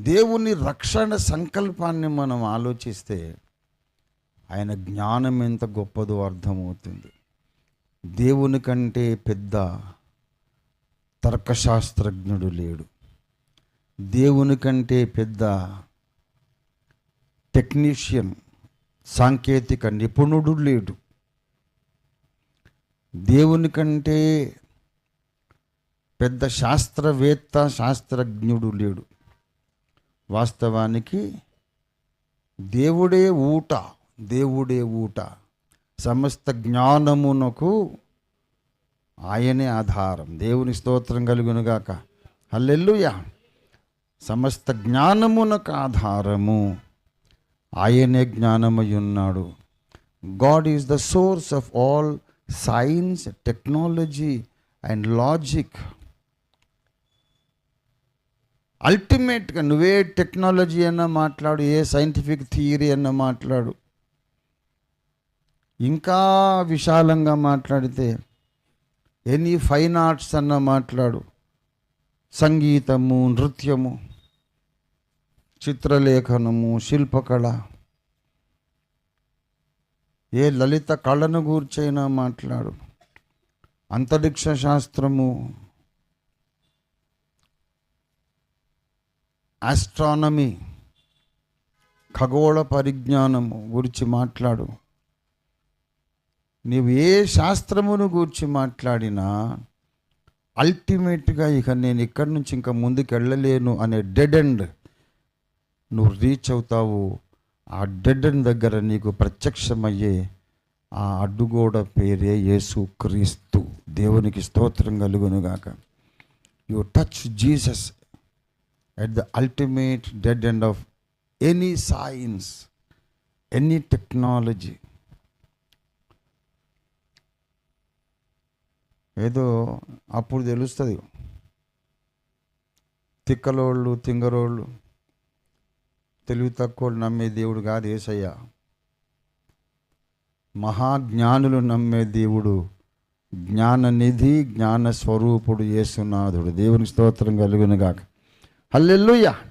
దేవుని రక్షణ సంకల్పాన్ని మనం ఆలోచిస్తే ఆయన జ్ఞానం ఎంత గొప్పదో అర్థమవుతుంది. దేవుని కంటే పెద్ద తర్కశాస్త్రజ్ఞుడు లేడు. దేవుని కంటే పెద్ద టెక్నీషియన్ సాంకేతిక నిపుణుడు లేడు. దేవుని కంటే పెద్ద శాస్త్రవేత్త శాస్త్రజ్ఞుడు లేడు. వాస్తవానికి దేవుడే ఊట దేవుడే ఊట. సమస్త జ్ఞానమునకు ఆయనే ఆధారం. దేవుని స్తోత్రం కలుగునుగాక. హల్లెల్లుయా సమస్త జ్ఞానమునకు ఆధారము. ఆయనే జ్ఞానమై ఉన్నాడు God is the source of all science technology and logic. అల్టిమేట్గా నువ్వే టెక్నాలజీ అన్నా మాట్లాడు ఏ సైంటిఫిక్ థియరీ అన్నా మాట్లాడు. ఇంకా విశాలంగా మాట్లాడితే ఎనీ ఫైన్ ఆర్ట్స్ అన్న మాట్లాడు. సంగీతము నృత్యము చిత్రలేఖనము శిల్పకళ. ఏ లలిత కళను గూర్చైనా మాట్లాడు. అంతరిక్ష శాస్త్రము ఆస్ట్రానమీ ఖగోళ పరిజ్ఞానము గురించి మాట్లాడు. నీవు ఏ శాస్త్రమును గూర్చి మాట్లాడినా అల్టిమేట్గా ఇక నేను ఇక్కడి నుంచి ఇంకా ముందుకు వెళ్ళలేను అనే డెడ్ ఎండ్ నువ్వు రీచ్ అవుతావు. ఆ డెడ్ ఎండ్ దగ్గర నీకు ప్రత్యక్షమయ్యే ఆ అడ్డుగోడ పేరే యేసు క్రీస్తు. దేవునికి స్తోత్రం కలుగునుగాక. You touch Jesus at the ultimate dead end of any science, any technology. ఏదో అప్పుడు తెలుస్తుంది. తిక్కలోళ్ళు తింగరోళ్ళు తెలివి తక్కువలు నమ్మే దేవుడు కాదు ఏసయ్య. మహాజ్ఞానులు నమ్మే దేవుడు జ్ఞాననిధి జ్ఞాన స్వరూపుడు ఏసునాథుడు దేవుని స్తోత్రం కలుగునుగాక. Hallelujah.